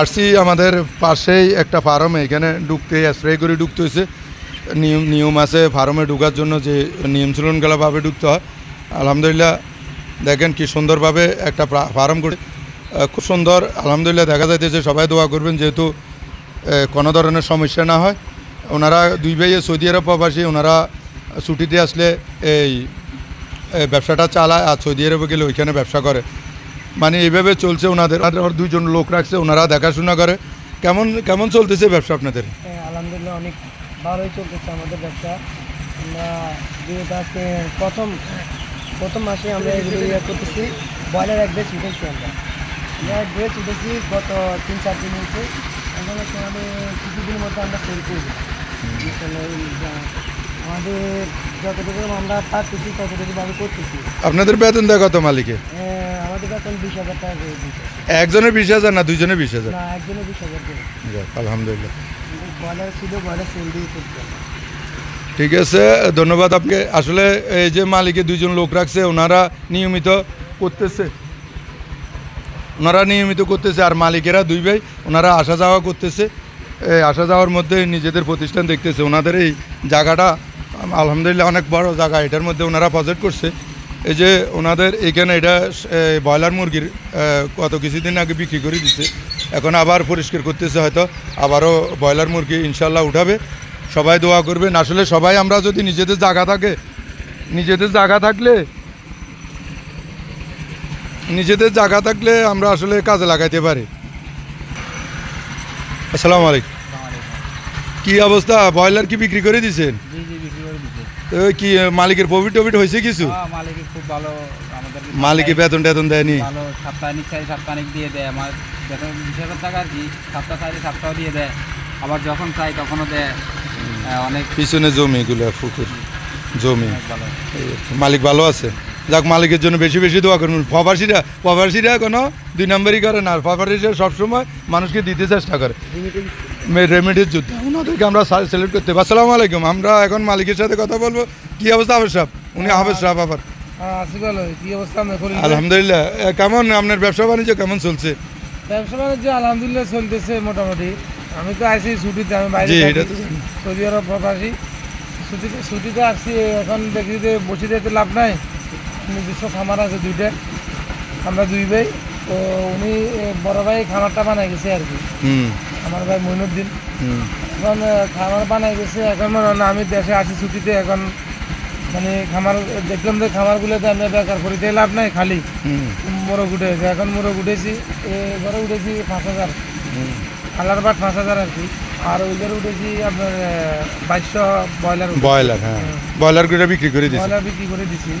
আসছি আমাদের পাশেই একটা ফার্মে, এখানে ঢুকতে স্প্রে করে ঢুকতে হয়েছে। নিয়ম নিয়ম আছে ফার্মে ঢুকার জন্য যে নিয়ম শৃঙ্খলাভাবে ঢুকতে হয়। আলহামদুলিল্লাহ, দেখেন কি সুন্দরভাবে একটা ফার্ম করে খুব সুন্দর, আলহামদুলিল্লাহ দেখা যাইতেছে, সবাই দোয়া করবেন যেহেতু কোনো ধরনের সমস্যা না হয়। ওনারা দুই ভাইয়ে সৌদি আরব প্রবাসী, ওনারা ছুটিতে আসলে এই এই ব্যবসাটা চালায় আর সৌদি আরবে গেলে ওইখানে ব্যবসা করে। মানে এইভাবে চলছে ওনাদের। আর দুইজন লোক রাখছে ওনারা দেখাশোনা করে। কেমন কেমন চলতেছে ব্যবসা আপনাদের? হ্যাঁ আলহামদুলিল্লাহ অনেক ভালোই চলতেছে আমাদের ব্যবসা। আমরা যেহেতু আজকে প্রথম প্রথম মাসে আমরা এগুলো ইয়ে করতেছি ব্রয়লার এক ড্রেস উঠেছি আমরা। আমরা এক ড্রেস উঠেছি গত তিন চার দিন হয়েছে। এখন হচ্ছে আমাদের কিছুদিনের মধ্যে আমরা সেল করব। আমাদের যতটুকু আমরা পারতেছি ততটুকু ভাবে করতেছি। আপনাদের বেতন দেয় কত মালিকে হ্যাঁ, আমাদের বেতন বিশ হাজার টাকা করে দিচ্ছে। একজনের বিশ হাজার না দুইজনের বিশ হাজার? না একজনে বিশ হাজার করে। যাক, আলহামদুলিল্লাহ। ব্রয়লার ছিল ব্রয়লার সেল দিয়ে চলছে। ঠিক আছে ধন্যবাদ আপনাকে। আসলে এই যে মালিকে দুইজন লোক রাখছে ওনারা নিয়মিত করতেছে। ওনারা নিয়মিত করতেছে আর মালিকেরা দুই ভাই ওনারা আসা যাওয়া করতেছে। এই আসা যাওয়ার মধ্যে নিজেদের প্রতিষ্ঠান দেখতেছে। ওনাদের এই জায়গাটা আলহামদুলিল্লাহ অনেক বড় জায়গা। এটার মধ্যে ওনারা প্রজেক্ট করছে। এই যে ওনাদের এখানে এটা ব্রয়লার মুরগির কত কিছুদিন আগে বিক্রি করে দিছে। এখন আবার পরিষ্কার করতেছে হয়তো আবারও ব্রয়লার মুরগি ইনশাল্লাহ উঠাবে। সবাই দোয়া করবেন। আসলে সবাই আমরা যদি নিজেদের জায়গা থাকে নিজেদের জায়গা থাকলে নিজেদের জায়গা থাকলে আমরা আসলে কাজে লাগাইতে পারি। আসসালামু আলাইকুম। কি অবস্থা? ব্রয়লার কি বিক্রি করে দিছেন? তো কি মালিকের প্রফিট টফিট হয়েছে কিছু? মালিকের খুব ভালো আমাদের মালিকের বেতন টেতন দেয়নি? ভালো সাপ্তাহিক চাই সাপ্তাহিক দিয়ে দেয় আমার বেতন বিশ হাজার টাকা আর কি সপ্তাহ চাইলে সপ্তাহ দিয়ে দেয় আবার যখন চাই তখনও দেয় অনেক পিছনে জমি এগুলো পুকুর জমি। মালিক ভালো আছে? যাক মালিকের জন্য বেশি বেশি দোয়া করুন। প্রবাসীরা প্রবাসীরা কোনো দুই নম্বরই করে না। প্রবাসীরা সবসময় মানুষকে দিতে চেষ্টা করে। রেমেডির যুদ্ধ। ওনাদেরকে আমরা সিলেক্ট করতে পারি। আসসালামু আলাইকুম। আমরা এখন মালিকের সাথে কথা বলব। কি অবস্থা হাফেজ সাহেব? উনি হাফেজ সাহেব আবার। হ্যাঁ আসি আলহামদুলিল্লাহ। কেমন আপনার ব্যবসা বাণিজ্য কেমন চলছে? ব্যবসা বাণিজ্য আলহামদুলিল্লাহ চলতেছে মোটামুটি। আমি তো আইসি ছুটিতে আমি বাইরে সৌদি আরব প্রবাসী। ছুটিতে ছুটিতে আসছি এখন দেখি যে বসে যেতে লাভ নাই। নিজস্ব খামার আছে দুইটা। আমরা দুই ভাই। তো উনি বড় ভাই খামারটা বানাই গেছে আর কি। আমার ভাই মইনুদ্দিন। এখন খামার বানাই গেছে। এখন মনে হয় আমি দেশে আছি ছুটিতে এখন মানে খামার দেখলাম যে খামারগুলোতে আমি বেকার করিতে লাভ নাই খালি। মোরগ উঠেছে। এখন মোরগ উঠেছি এবারে উঠেছি পাঁচ হাজার। কালার বাট পাঁচ হাজার আর কি। আর ওইদের উঠেছি আপনার বাইশশো ব্রয়লার। ব্রয়লার হ্যাঁ। ব্রয়লারগুলো বিক্রি করে দিছে। ব্রয়লার বিক্রি করে দিছি।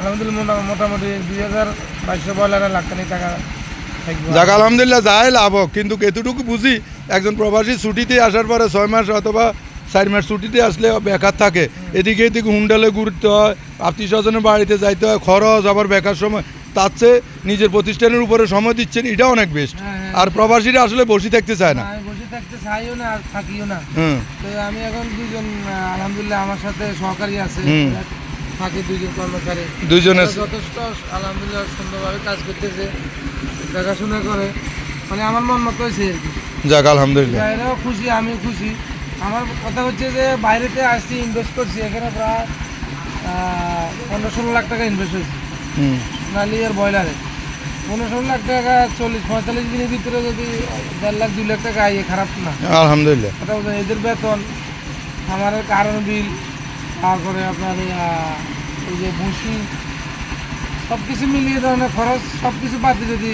আলহামদুলিল্লাহ মোটামুটি দুই হাজার বাইশশো ব্রয়লারে টাকা যাক আলহামদুলিল্লাহ যাই লাভ হোক কিন্তু এতটুকু বুঝি একজন প্রবাসী ছুটিতে আসার পরে ছয় মাস অথবা চার মাস ছুটিতে আসলে বেকার থাকে। এদিকে এদিকে হুন্ডালে ঘুরতে হয় আত্মীয় স্বজনের বাড়িতে যাইতে হয় খরচ আবার বেকার সময়। তার চেয়ে নিজের প্রতিষ্ঠানের উপরে সময় দিচ্ছেন এটা অনেক বেস্ট হ্যাঁ, হ্যাঁ। আর প্রবাসীরা আসলে বসে থাকতে চায় না। আমি বসে থাকতে চাইও না আর থাকিও না। তো আমি এখন দুজন আলহামদুলিল্লাহ আমার সাথে সহকারী আছে। থাকি দুজন কর্মচারী। দুইজনের যথেষ্ট আলহামদুলিল্লাহ সুন্দরভাবে কাজ করতেছে দেখাশোনা করে। মানে আমার মন মতো হয়েছে আর কি। যাক আলহামদুলিল্লাহ। এরাও খুশি আমিও খুশি। আমার কথা হচ্ছে যে বাইরেতে আসছি ইনভেস্ট করছি এখানে প্রায় পনেরো ষোলো লাখ টাকা ইনভেস্ট হয়েছে। নালিয়ার ব্রয়লারে। পনেরো ষোলো লাখ টাকা চল্লিশ পঁয়তাল্লিশ দিনের ভিতরে যদি দেড় লাখ দুই লাখ টাকা আইয়ে খারাপ না। আলহামদুলিল্লাহ। এদের বেতন আমার কারণ বিল তারপরে আপনার এই যে ভুসি সব কিছু মিলিয়ে ধরনের খরচ সব কিছু বাদে যদি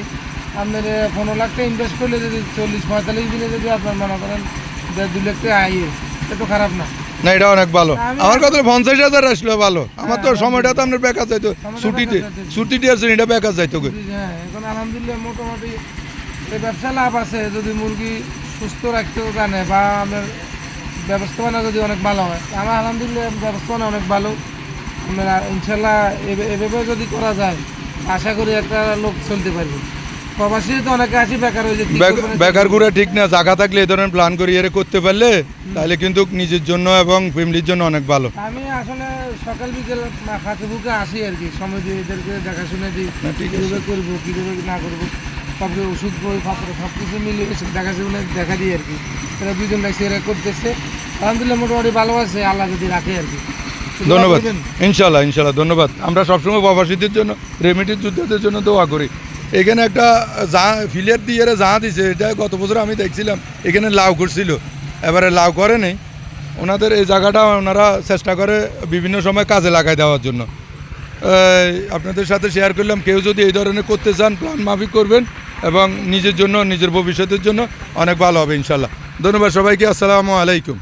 আপনার পনেরো লাখ টাকা ইনভেস্ট করলে যদি চল্লিশ পঁয়তাল্লিশ দিনে যদি আপনার মনে করেন দেড় দুই লাখ টাকা আইয়ে এটা তো খারাপ না। না এটা অনেক ভালো। আমার কথা পঞ্চাশ হাজার আসলে ভালো। আমার তো হ্যাঁ, সময়টা তো আপনার বেকার যাইতো। ছুটিতে ছুটিতে আসছেন এটা বেকার যাইতো হ্যাঁ এখন আলহামদুলিল্লাহ মোটামুটি এই ব্যবসা লাভ আছে। যদি মুরগি সুস্থ রাখতেও জানে বা আমার ব্যবস্থাপনা যদি অনেক ভালো হয়। আমার আলহামদুলিল্লাহ ব্যবস্থাপনা অনেক ভালো। আমরা ইনশাল্লাহ এভ- এভাবে যদি করা যায় আশা করি একটা লোক চলতে পারবে। প্রবাসী তো অনেকে আছি বেকার হয়ে বেকার ঘুরে ঠিক না জায়গা থাকলে এই ধরনের প্ল্যান করে এর করতে পারলে তাহলে কিন্তু নিজের জন্য এবং ফ্যামিলির জন্য অনেক ভালো। আমি আসলে সকাল বিকেল ফাঁকে বুকে আসি আর কি সময় দিয়ে এদেরকে দেখাশোনা দিই। কীভাবে করব কীভাবে না করব তারপরে ওষুধ বই পাত্র সব কিছু মিলিয়ে এসে দেখা দেখা দিই আর কি। এরা দুজন রাখছে এরা করতেছে। আলহামদুলিল্লাহ মোটামুটি ভালো আছে আল্লাহ যদি রাখে আর কি। ধন্যবাদ। ইনশাল্লাহ ইনশাল্লাহ ধন্যবাদ। আমরা সবসময় প্রবাসীদের জন্য রেমিটির যোদ্ধাদের জন্য দোয়া করি। এখানে একটা যা ফিলিয়ার দিয়ে যা দিছে এটা গত বছর আমি দেখছিলাম এখানে লাউ করছিল এবারে লাউ করে নেই। ওনাদের এই জায়গাটা ওনারা চেষ্টা করে বিভিন্ন সময় কাজে লাগাই দেওয়ার জন্য। আপনাদের সাথে শেয়ার করলাম কেউ যদি এই ধরনের করতে চান প্ল্যান মাফিক করবেন এবং নিজের জন্য নিজের ভবিষ্যতের জন্য অনেক ভালো হবে ইনশাল্লাহ ধন্যবাদ সবাইকে আসসালামু আলাইকুম।